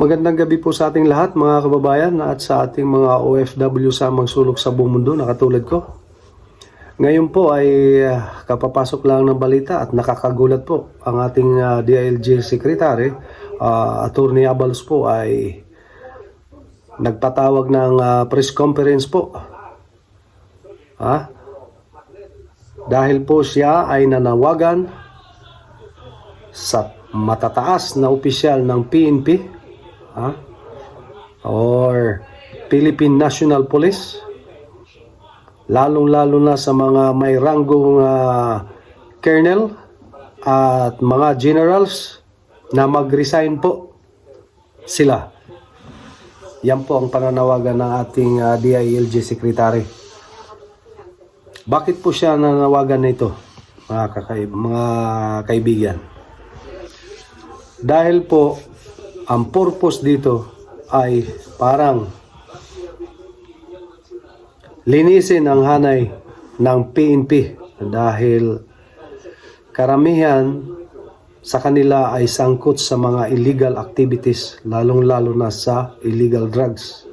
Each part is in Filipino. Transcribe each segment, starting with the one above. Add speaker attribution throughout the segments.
Speaker 1: Magandang gabi po sa ating lahat mga kababayan at sa ating mga OFW sa magsulok sa buong mundo na katulad ko. Ngayon po ay ah, kapapasok lang ng balita at nakakagulat po ang ating ah, DILG Secretary, uh, Attorney Abalos po ay nagpatawag ng ah, press conference po. Ha? Dahil po siya ay nanawagan sa matataas na opisyal ng PNP ha? or Philippine National Police lalong-lalo na sa mga may ranggong ah, colonel at mga generals na mag-resign po sila. Yan po ang pananawagan ng ating ah, DILG Secretary. Bakit po siya nanawagan nito, mga, kakay- mga kaibigan? Dahil po, ang purpose dito ay parang linisin ang hanay ng PNP dahil karamihan sa kanila ay sangkot sa mga illegal activities, lalong-lalo na sa illegal drugs.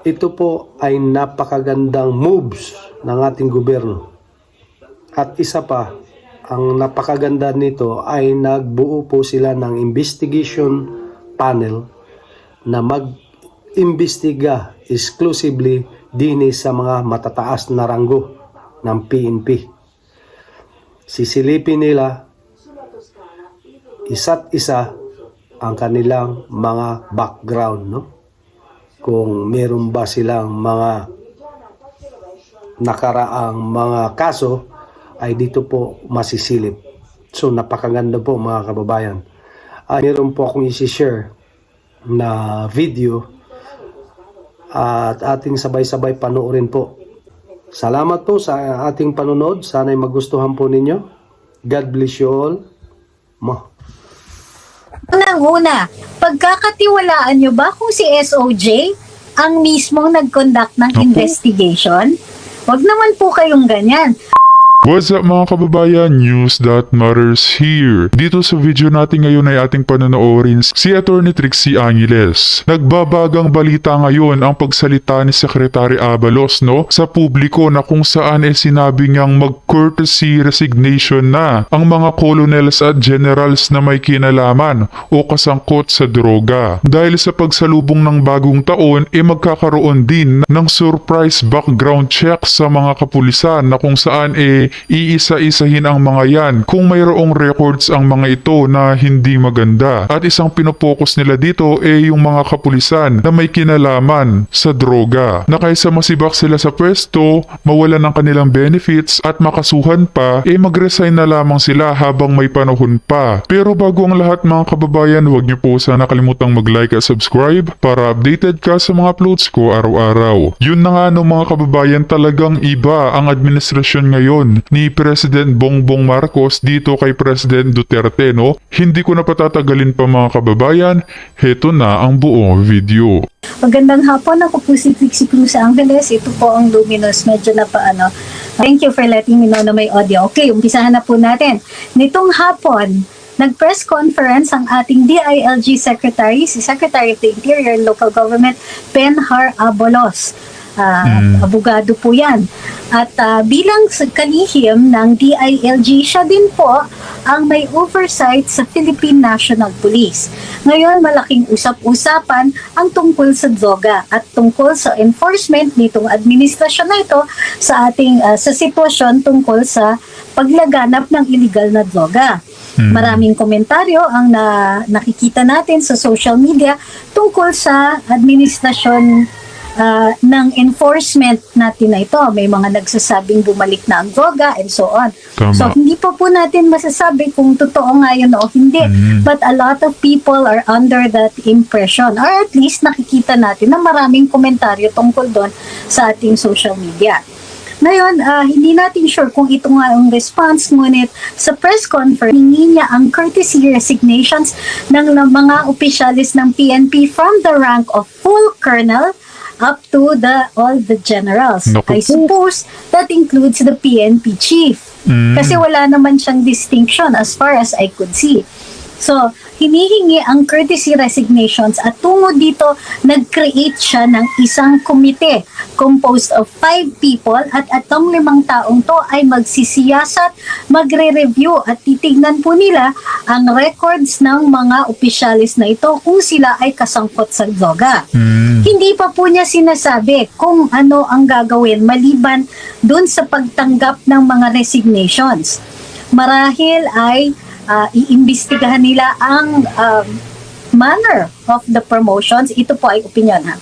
Speaker 1: Ito po ay napakagandang moves ng ating gobyerno. At isa pa, ang napakaganda nito ay nagbuo po sila ng investigation panel na mag-imbestiga exclusively dini sa mga matataas na ranggo ng PNP. Sisilipin nila isa't isa ang kanilang mga background, no? Kung meron ba silang mga nakaraang mga kaso ay dito po masisilip. So napakaganda po mga kababayan. Ah, meron po akong isi-share na video at ating sabay-sabay panoorin po. Salamat po sa ating panonood. Sana'y magustuhan po ninyo. God bless you all. Mo.
Speaker 2: Unang-una, pagkakatiwalaan nyo ba kung si SOJ ang mismong nag-conduct ng investigation? Huwag naman po kayong ganyan.
Speaker 3: What's up mga kababayan? News that matters here. Dito sa video natin ngayon ay ating panonoorin si Attorney Trixie Angeles. Nagbabagang balita ngayon ang pagsalita ni Secretary Abalos no sa publiko na kung saan ay sinabi niyang mag-courtesy resignation na ang mga colonels at generals na may kinalaman o kasangkot sa droga. Dahil sa pagsalubong ng bagong taon ay magkakaroon din ng surprise background check sa mga kapulisan na kung saan eh iisa-isahin ang mga yan kung mayroong records ang mga ito na hindi maganda. At isang pinopokus nila dito ay yung mga kapulisan na may kinalaman sa droga. Na kaysa masibak sila sa pwesto, mawala ng kanilang benefits at makasuhan pa, eh mag-resign na lamang sila habang may panahon pa. Pero bago ang lahat mga kababayan, huwag niyo po sana kalimutang mag-like at subscribe para updated ka sa mga uploads ko araw-araw. Yun na nga no mga kababayan, talagang iba ang administrasyon ngayon ni President Bongbong Marcos dito kay President Duterte no. Hindi ko na patatagalin pa mga kababayan, heto na ang buong video.
Speaker 2: Magandang hapon, ako po si Trixie Cruz Angeles. Ito po ang Luminous. Medyo na paano. Thank you for letting me know na may audio. Okay, umpisahan na po natin. Nitong hapon, nag-press conference ang ating DILG Secretary, si Secretary of the Interior and Local Government, Penhar Abolos.
Speaker 3: Mm.
Speaker 2: Abogado po yan. At ah, bilang kalihim ng DILG, siya din po ang may oversight sa Philippine National Police. Ngayon, malaking usap-usapan ang tungkol sa droga at tungkol sa enforcement nitong administrasyon na ito sa ating ah, sa sitwasyon tungkol sa paglaganap ng illegal na droga.
Speaker 3: Hmm.
Speaker 2: Maraming komentaryo ang na, nakikita natin sa social media tungkol sa administrasyon ah, ng enforcement natin na ito. May mga nagsasabing bumalik na ang droga and so on.
Speaker 3: Tama.
Speaker 2: So hindi pa po natin masasabi kung totoo nga yun o hindi.
Speaker 3: Mm.
Speaker 2: But a lot of people are under that impression or at least nakikita natin na maraming komentaryo tungkol doon sa ating social media. Ngayon, ah, hindi natin sure kung ito nga ang response, ngunit sa press conference, hingi niya ang courtesy resignations ng ng mga opisyalis ng PNP from the rank of full colonel up to the all the generals.
Speaker 3: Naku
Speaker 2: I
Speaker 3: po.
Speaker 2: suppose that includes the PNP chief.
Speaker 3: Mm.
Speaker 2: Kasi wala naman siyang distinction as far as I could see. So, hinihingi ang courtesy resignations at tungo dito, nag-create siya ng isang komite composed of five people at atong limang taong to ay magsisiyasat, magre-review at titignan po nila ang records ng mga opisyalis na ito kung sila ay kasangkot sa droga.
Speaker 3: Mm.
Speaker 2: Hindi pa po niya sinasabi kung ano ang gagawin maliban dun sa pagtanggap ng mga resignations. Marahil ay ah, iimbestigahan nila ang um, manner of the promotions. Ito po ay opinion ha.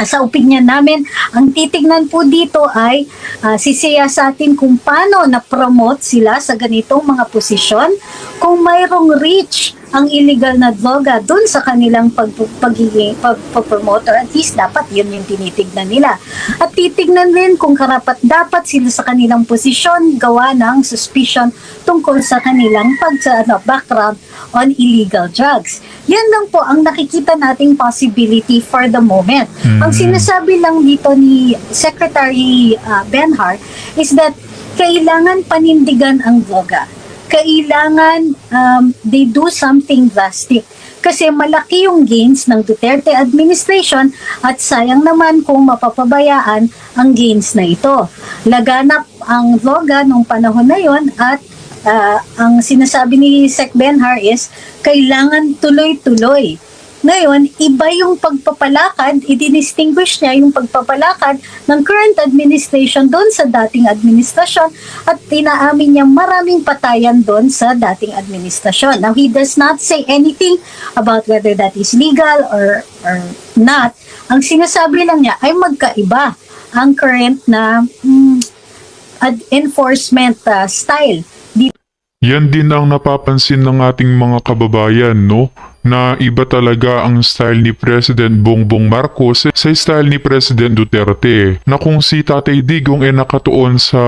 Speaker 2: Ah, Sa opinion namin, ang titignan po dito ay uh, sisiya sa atin kung paano na-promote sila sa ganitong mga posisyon, kung mayroong reach ang illegal na droga dun sa kanilang pag, pagiging pag-promote or at least dapat yun yung tinitignan nila. At titignan din kung karapat dapat sila sa kanilang posisyon gawa ng suspicion tungkol sa kanilang pag, ano, background on illegal drugs. Yan lang po ang nakikita nating possibility for the moment. Ang sinasabi lang dito ni Secretary uh, Benhar is that kailangan panindigan ang droga kailangan um, they do something drastic. Kasi malaki yung gains ng Duterte administration at sayang naman kung mapapabayaan ang gains na ito. Laganap ang droga nung panahon na yon at ah, ang sinasabi ni Sec Benhar is kailangan tuloy-tuloy. Ngayon, iba yung pagpapalakad, i-distinguish niya yung pagpapalakad ng current administration doon sa dating administrasyon at tinaamin niya maraming patayan doon sa dating administrasyon. Now, he does not say anything about whether that is legal or, or not. Ang sinasabi lang niya ay magkaiba ang current na mm, enforcement uh, style
Speaker 3: Yan din ang napapansin ng ating mga kababayan, no? Na iba talaga ang style ni President Bongbong Marcos sa style ni President Duterte. Na kung si Tatay Digong ay nakatuon sa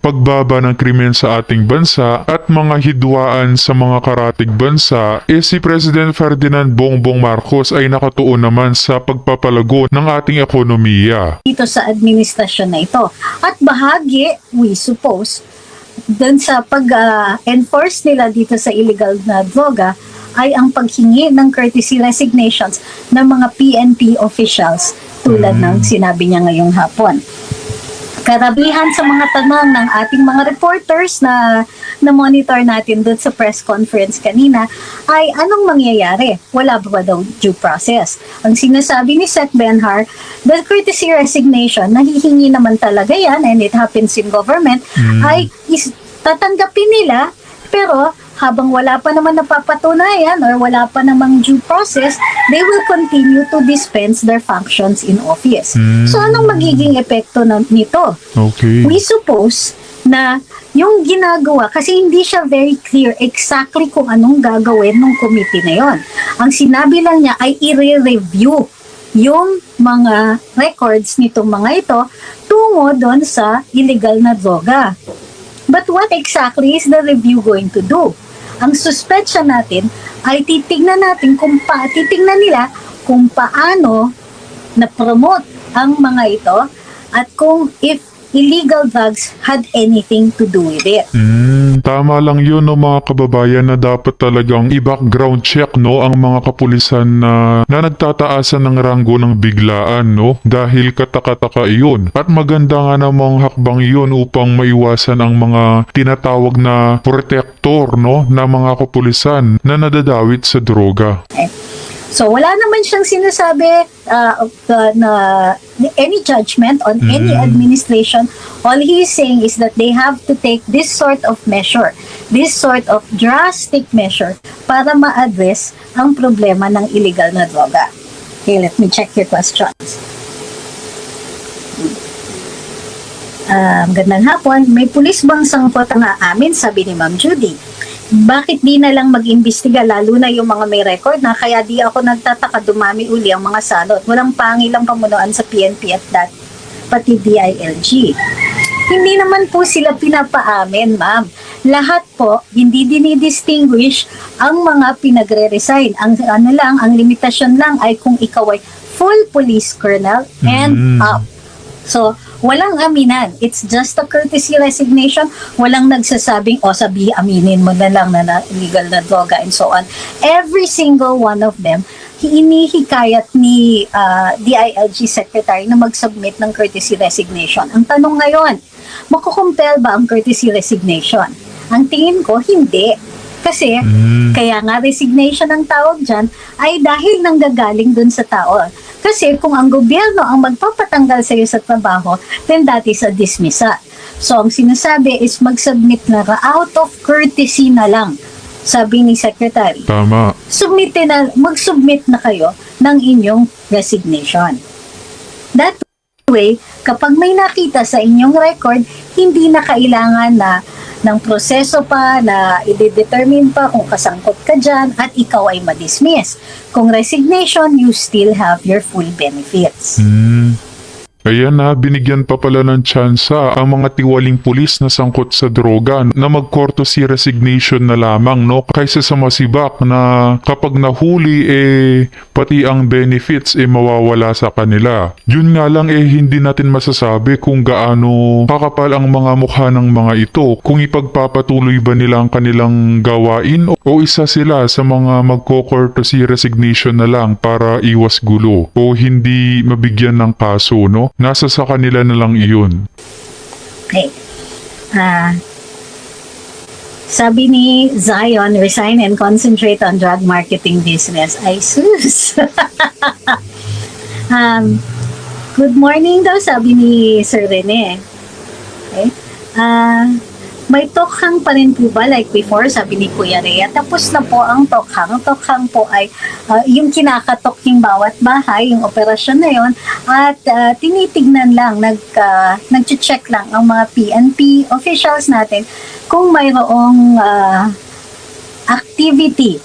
Speaker 3: pagbaba ng krimen sa ating bansa at mga hidwaan sa mga karatig bansa, eh si President Ferdinand Bongbong Marcos ay nakatuon naman sa pagpapalago ng ating ekonomiya.
Speaker 2: dito sa administrasyon na ito. At bahagi, we suppose, dun sa pag-enforce nila dito sa illegal na droga ay ang paghingi ng courtesy resignations ng mga PNP officials tulad ng sinabi niya ngayong hapon. Karamihan sa mga tanong ng ating mga reporters na na-monitor natin doon sa press conference kanina ay anong mangyayari? Wala ba daw due process? Ang sinasabi ni Seth Benhar, the courtesy resignation, nahihingi naman talaga yan and it happens in government, ay is, tatanggapin nila pero habang wala pa naman napapatunayan or wala pa namang due process, they will continue to dispense their functions in office.
Speaker 3: Mm.
Speaker 2: So anong magiging epekto na, nito?
Speaker 3: Okay.
Speaker 2: We suppose na yung ginagawa, kasi hindi siya very clear exactly kung anong gagawin ng committee na yon. Ang sinabi lang niya ay i-review yung mga records nitong mga ito tungo doon sa illegal na droga. But what exactly is the review going to do? Ang suspetsya natin ay titignan natin kung pa, titignan nila kung paano na-promote ang mga ito at kung if illegal drugs had anything to do with it.
Speaker 3: Mm, tama lang yun no mga kababayan na dapat talagang i-background check no ang mga kapulisan na, na nagtataasan ng ranggo ng biglaan no dahil katakataka iyon at maganda nga namang hakbang iyon upang maiwasan ang mga tinatawag na protector no na mga kapulisan na nadadawit sa droga.
Speaker 2: So wala naman siyang sinasabi uh, the, na any judgment on any
Speaker 3: Mm.
Speaker 2: administration. All he is saying is that they have to take this sort of measure, this sort of drastic measure para ma-address ang problema ng illegal na droga. Okay, let me check your questions. Um, gandang hapon. May pulis bang sangkot ang amin? Sabi ni Ma'am Judy. Bakit di na lang mag-imbestiga lalo na yung mga may record na kaya di ako nagtataka dumami uli ang mga salot. Walang pangilang pamunuan sa PNP at dat pati DILG. Hindi naman po sila pinapaamin, ma'am. Lahat po, hindi dinidistinguish ang mga pinagre-resign. Ang ano lang, ang limitasyon lang ay kung ikaw ay full police colonel and
Speaker 3: Mm.
Speaker 2: up. So, Walang aminan. It's just a courtesy resignation. Walang nagsasabing, o sabi, aminin mo na lang na, na illegal na droga and so on. Every single one of them, inihikayat ni ah, DILG Secretary na mag-submit ng courtesy resignation. Ang tanong ngayon, makukumpel ba ang courtesy resignation? Ang tingin ko, hindi. Kasi,
Speaker 3: Mm.
Speaker 2: kaya nga resignation ang tawag dyan, ay dahil nanggagaling dun sa tao. Kasi kung ang gobyerno ang magpapatanggal sa iyo sa trabaho, then that is a dismissal. So, ang sinasabi is mag-submit na ra- out of courtesy na lang, sabi ni Secretary
Speaker 3: Tama.
Speaker 2: submit na, mag-submit na kayo ng inyong resignation. That way, kapag may nakita sa inyong record, hindi na kailangan na ng proseso pa na i-determine pa kung kasangkot ka dyan at ikaw ay madismiss. Kung resignation, you still have your full benefits.
Speaker 3: Hmm. Ayan na, binigyan pa pala ng tsansa ang mga tiwaling pulis na sangkot sa droga na mag-courtesy resignation na lamang no kaysa sa masibak na kapag nahuli eh pati ang benefits eh mawawala sa kanila. Yun nga lang eh hindi natin masasabi kung gaano kakapal ang mga mukha ng mga ito kung ipagpapatuloy ba nila ang kanilang gawain o, o isa sila sa mga magko-courtesy resignation na lang para iwas gulo o hindi mabigyan ng kaso no? Nasa sa kanila na lang iyon.
Speaker 2: Okay. Ah, sabi ni Zion, resign and concentrate on drug marketing business. Ay, sus! um, good morning daw, sabi ni Sir Rene. Okay. Ah, may tokhang pa rin po ba like before, sabi ni Kuya Rhea. Tapos na po ang tokhang. Tokhang po ay ah, yung kinakatok yung bawat bahay, yung operasyon na yon at ah, tinitignan lang, nag, uh, nag-check lang ang mga PNP officials natin kung mayroong ah, activity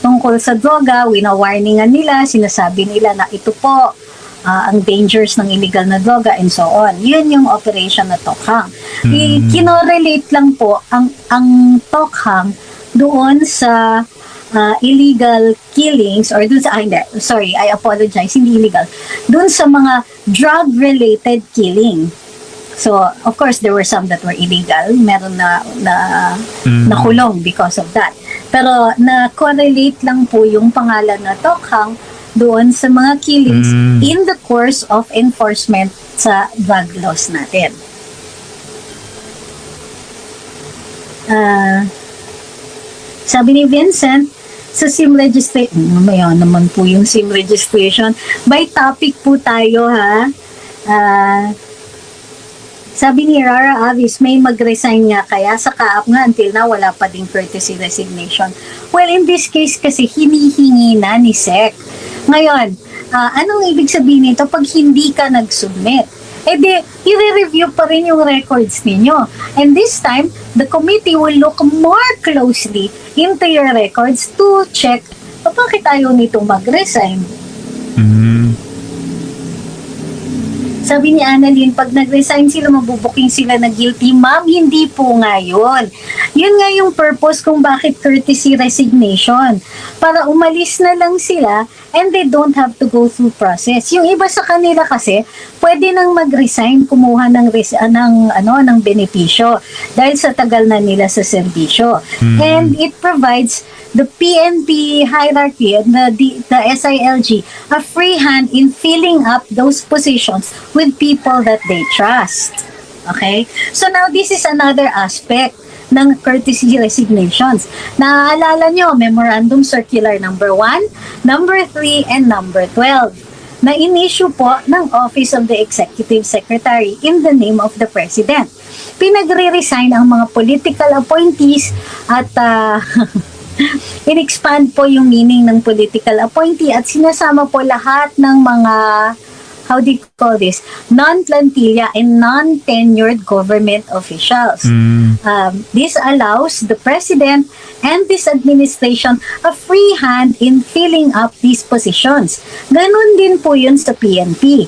Speaker 2: tungkol sa droga, wina-warningan nila, sinasabi nila na ito po ah, ang dangers ng illegal na droga and so on. Yun yung operation na Tokhang. I- Kinorelate lang po ang, ang Tokhang doon sa ah, illegal killings or doon sa, ah, hindi, sorry, I apologize, hindi illegal. Doon sa mga drug-related killing. So, of course, there were some that were illegal. Meron na, na
Speaker 3: Mm.
Speaker 2: nakulong because of that. Pero na-correlate lang po yung pangalan na Tokhang doon sa mga killings
Speaker 3: Mm.
Speaker 2: in the course of enforcement sa drug laws natin. Ah, sabi ni Vincent, sa SIM registration, mamaya naman po yung SIM registration. By topic po tayo ha. Ah, sabi ni Rara Avis, may mag-resign nga kaya sa kaap nga until na wala pa ding courtesy resignation. Well, in this case kasi hinihingi na ni SEC. Ngayon, ah, anong ibig sabihin nito pag hindi ka nag-submit? Eh di, i-review pa rin yung records ninyo. And this time, the committee will look more closely into your records to check "O, bakit ayaw nito mag-resign.
Speaker 3: Mm.
Speaker 2: Sabi ni Annalyn, pag nag-resign sila, mabubuking sila na guilty. Ma'am, hindi po nga yun. Yun nga yung purpose kung bakit courtesy resignation. Para umalis na lang sila and they don't have to go through process. Yung iba sa kanila kasi, pwede nang mag-resign, kumuha ng, res- ah, ng, ano, ng benepisyo dahil sa tagal na nila sa serbisyo. And it provides the PNP hierarchy and the, the, the SILG a free hand in filling up those positions with people that they trust. Okay? So now this is another aspect ng courtesy resignations. Naaalala nyo, Memorandum Circular number 1, number 3, and number 12 na in-issue po ng Office of the Executive Secretary in the name of the President. Pinagre-resign ang mga political appointees at ah, in-expand po yung meaning ng political appointee at sinasama po lahat ng mga how do you call this? Non-plantilla and non-tenured government officials.
Speaker 3: Mm.
Speaker 2: Um, this allows the president and this administration a free hand in filling up these positions. Ganon din po yun sa PNP.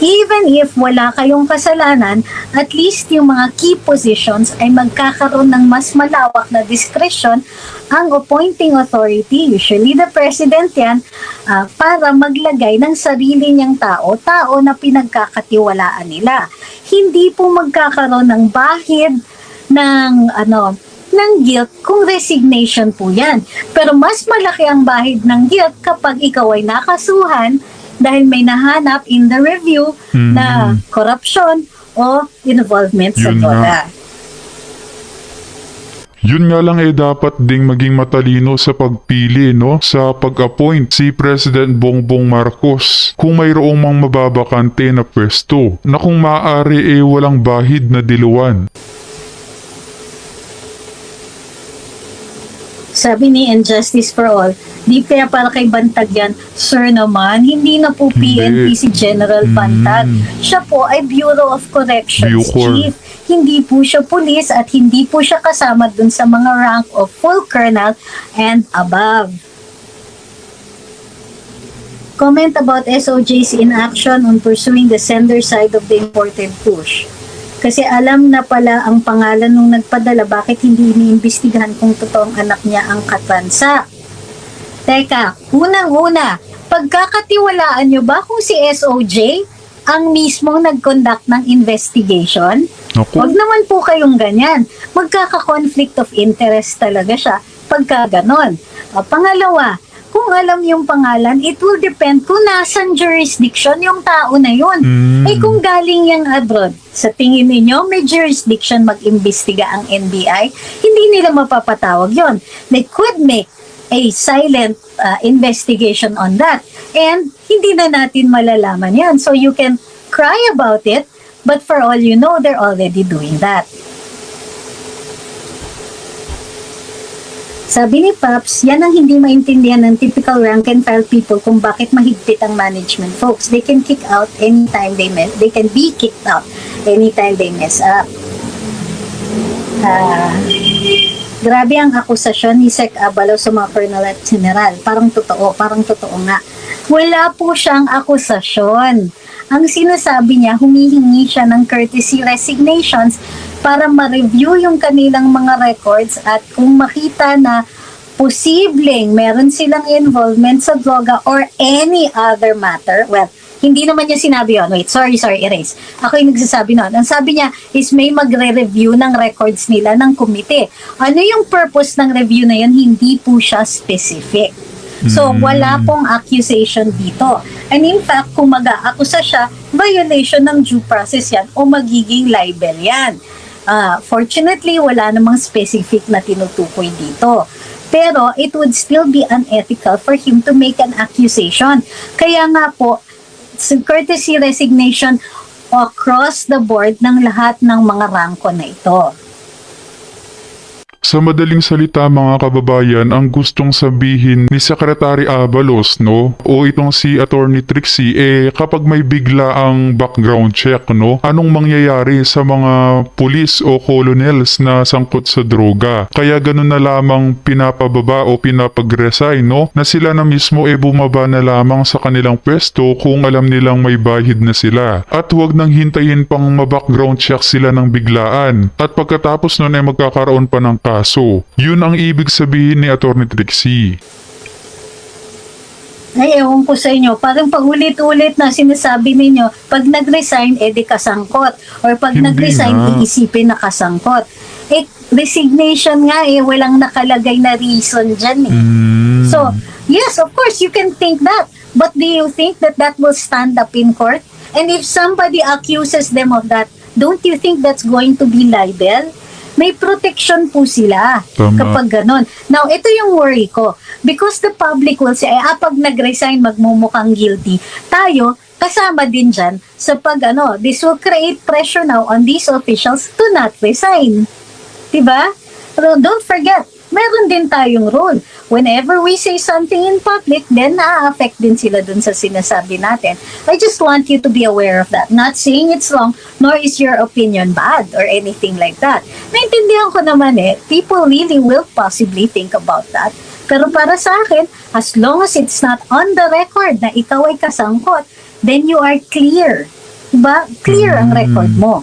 Speaker 2: Even if wala kayong kasalanan, at least yung mga key positions ay magkakaroon ng mas malawak na discretion ang appointing authority, usually the president yan, ah, para maglagay ng sarili niyang tao, tao na pinagkakatiwalaan nila. hindi po magkakaroon ng bahid ng ano ng guilt kung resignation po yan. Pero mas malaki ang bahid ng guilt kapag ikaw ay nakasuhan dahil may nahanap in the review
Speaker 3: Mhm.
Speaker 2: na corruption o involvement sa
Speaker 3: Yun nga.
Speaker 2: droga.
Speaker 3: Yun nga lang eh dapat ding maging matalino sa pagpili no sa pag-appoint si President Bongbong Marcos kung mayroong mang mababakante na pwesto na kung maaari eh walang bahid na diluwan.
Speaker 2: Sabi ni Injustice for All, di kaya para kay Bantag yan, Sir naman, hindi na po PNP si General
Speaker 3: Mm.
Speaker 2: Bantag. Siya po ay Bureau of Corrections
Speaker 3: Bucor.
Speaker 2: Chief. Hindi po siya pulis at hindi po siya kasama dun sa mga rank of full colonel and above. Comment about SOJ's inaction on pursuing the sender side of the imported push. Kasi alam na pala ang pangalan nung nagpadala, bakit hindi iniimbestigahan kung totoong anak niya ang katransa? Teka, unang-una, pagkakatiwalaan nyo ba kung si SOJ ang mismong nag-conduct ng investigation?
Speaker 3: Naku,
Speaker 2: Huwag naman po kayong ganyan. Magkaka-conflict of interest talaga siya pagka ganon. O, pangalawa, kung alam yung pangalan, it will depend kung nasan jurisdiction yung tao na yun.
Speaker 3: Mm.
Speaker 2: Eh kung galing yung abroad, sa tingin ninyo, may jurisdiction mag-imbestiga ang NBI, hindi nila mapapatawag yon. They could make a silent uh, investigation on that. And hindi na natin malalaman yan. So you can cry about it, but for all you know, they're already doing that. Sabi ni Paps, yan ang hindi maintindihan ng typical rank and file people kung bakit mahigpit ang management folks. They can kick out anytime they mess. They can be kicked out anytime they mess up. Ah, grabe ang akusasyon ni Sec Abalo sa mga colonel at general. Parang totoo, parang totoo nga. Wala po siyang akusasyon. Ang sinasabi niya, humihingi siya ng courtesy resignations para ma-review yung kanilang mga records at kung makita na posibleng meron silang involvement sa droga or any other matter, well, hindi naman niya sinabi yun. Wait, sorry, sorry, erase. Ako yung nagsasabi nun. Ang sabi niya is may magre-review ng records nila ng komite. Ano yung purpose ng review na yun? Hindi po siya specific. So, wala pong accusation dito. And in fact, kung mag-aakusa siya, violation ng due process yan o magiging libel yan. Ah, fortunately, wala namang specific na tinutukoy dito. Pero it would still be unethical for him to make an accusation. Kaya nga po, s- courtesy resignation across the board ng lahat ng mga rangko na ito.
Speaker 3: Sa madaling salita mga kababayan, ang gustong sabihin ni Secretary Abalos, no, o itong si Attorney Trixie, eh kapag may bigla ang background check, no, anong mangyayari sa mga pulis o colonels na sangkot sa droga? Kaya ganun na lamang pinapababa o pinapag-resign, no, na sila na mismo eh bumaba na lamang sa kanilang pwesto kung alam nilang may bahid na sila. At huwag nang hintayin pang ma-background check sila ng biglaan. At pagkatapos nun ay magkakaroon pa ng kaso. Yun ang ibig sabihin ni Atty. Trixie.
Speaker 2: Ay, ewan ko sa inyo. Parang paulit-ulit na sinasabi ninyo, pag nag-resign, eh di kasangkot. Or pag
Speaker 3: Hindi
Speaker 2: nag-resign,
Speaker 3: nga.
Speaker 2: iisipin na kasangkot. Eh, resignation nga eh, walang nakalagay na reason dyan eh.
Speaker 3: Mm.
Speaker 2: So, yes, of course, you can think that. But do you think that that will stand up in court? And if somebody accuses them of that, don't you think that's going to be libel? May protection po sila
Speaker 3: Tama.
Speaker 2: kapag ganon. Now, ito yung worry ko. Because the public will say, ah, pag nag-resign, magmumukhang guilty. Tayo, kasama din dyan sa pag ano, this will create pressure now on these officials to not resign. Diba? Pero don't forget, meron din tayong role. Whenever we say something in public, then na-affect din sila dun sa sinasabi natin. I just want you to be aware of that. Not saying it's wrong, nor is your opinion bad or anything like that. Naintindihan ko naman eh, people really will possibly think about that. Pero para sa akin, as long as it's not on the record na ikaw ay kasangkot, then you are clear. Diba? Clear ang record mo.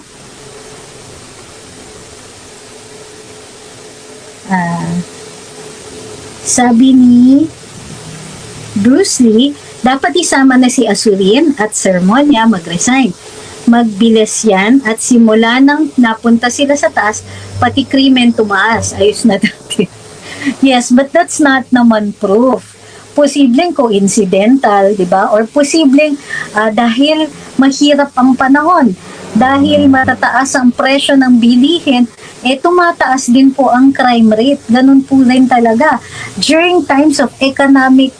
Speaker 2: Ah, sabi ni Bruce Lee, dapat isama na si Asurin at sermon niya mag-resign. magbilis yan at simula nang napunta sila sa taas, pati krimen tumaas. Ayos na dati. yes, but that's not naman proof. Posibleng coincidental, di ba? Or posibleng ah, dahil mahirap ang panahon, dahil matataas ang presyo ng bilihin, eh tumataas din po ang crime rate. Ganun po rin talaga. During times of economic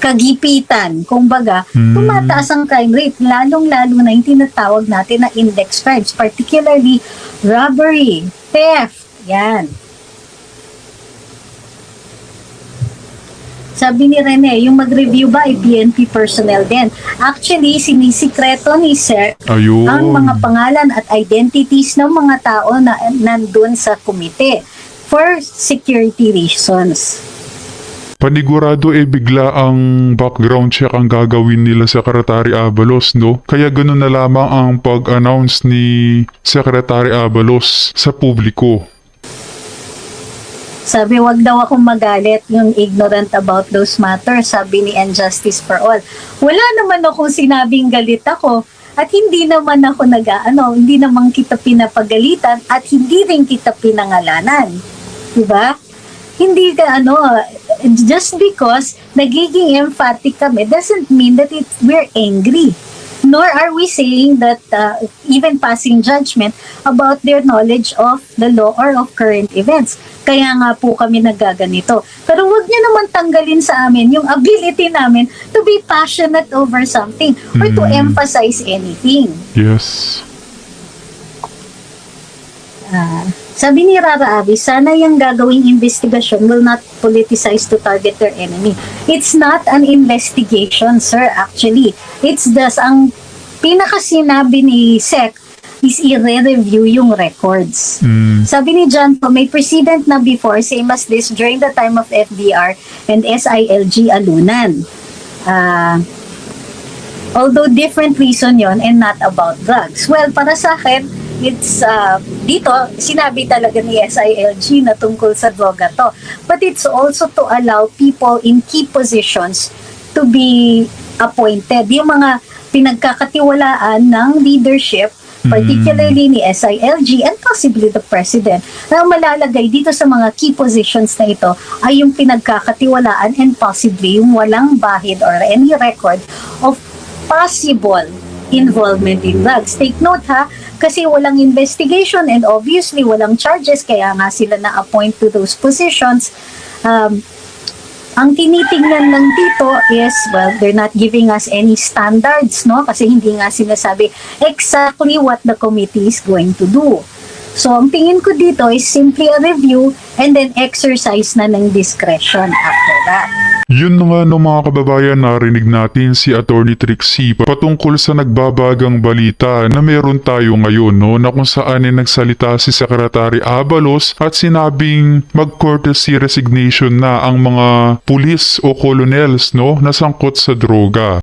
Speaker 2: kagipitan, kumbaga,
Speaker 3: Hmm.
Speaker 2: tumataas ang crime rate, lalong-lalo na yung tinatawag natin na index crimes, particularly robbery, theft, yan. Sabi ni Rene, yung mag-review ba ay PNP personnel din. Actually, sinisikreto ni Sir
Speaker 3: Ayun.
Speaker 2: ang mga pangalan at identities ng mga tao na nandun sa komite for security reasons.
Speaker 3: Panigurado eh bigla ang background check ang gagawin nila Secretary Abalos, no? Kaya ganun na lamang ang pag-announce ni Secretary Abalos sa publiko.
Speaker 2: Sabi, wag daw akong magalit yung ignorant about those matters, sabi ni And Justice for All. Wala naman akong sinabing galit ako at hindi naman ako nag ano, hindi naman kita pinapagalitan at hindi rin kita pinangalanan. Diba? Hindi ka ano, just because nagiging emphatic kami doesn't mean that it, we're angry. Nor are we saying that uh, even passing judgment about their knowledge of the law or of current events. Kaya nga po kami nagaganito. Pero wag niyo naman tanggalin sa amin yung ability namin to be passionate over something or to
Speaker 3: Mm.
Speaker 2: emphasize anything.
Speaker 3: Yes.
Speaker 2: Ah, sabi ni Rara Abi, sana yung gagawing investigation will not politicize to target their enemy. It's not an investigation, sir, actually. It's just, ang pinakasinabi ni SEC is i-review yung records.
Speaker 3: Mm.
Speaker 2: Sabi ni John po, may precedent na before, same as this, during the time of FDR and SILG alunan. Ah, although different reason yon and not about drugs. Well, para sa akin, it's uh, dito, sinabi talaga ni SILG na tungkol sa droga to. But it's also to allow people in key positions to be appointed. Yung mga pinagkakatiwalaan ng leadership, particularly ni SILG and possibly the President, na malalagay dito sa mga key positions na ito ay yung pinagkakatiwalaan and possibly yung walang bahid or any record of possible involvement in drugs. Take note ha, kasi walang investigation and obviously walang charges kaya nga sila na-appoint to those positions. Um, ang tinitingnan lang dito is, well, they're not giving us any standards, no? Kasi hindi nga sinasabi exactly what the committee is going to do. So, ang tingin ko dito is simply a review and then exercise na ng discretion after that.
Speaker 3: Yun nga no mga kababayan narinig natin si Attorney Trixie patungkol sa nagbabagang balita na meron tayo ngayon no na kung saan ay nagsalita si Secretary Abalos at sinabing mag-courtesy resignation na ang mga pulis o colonels no na sangkot sa droga.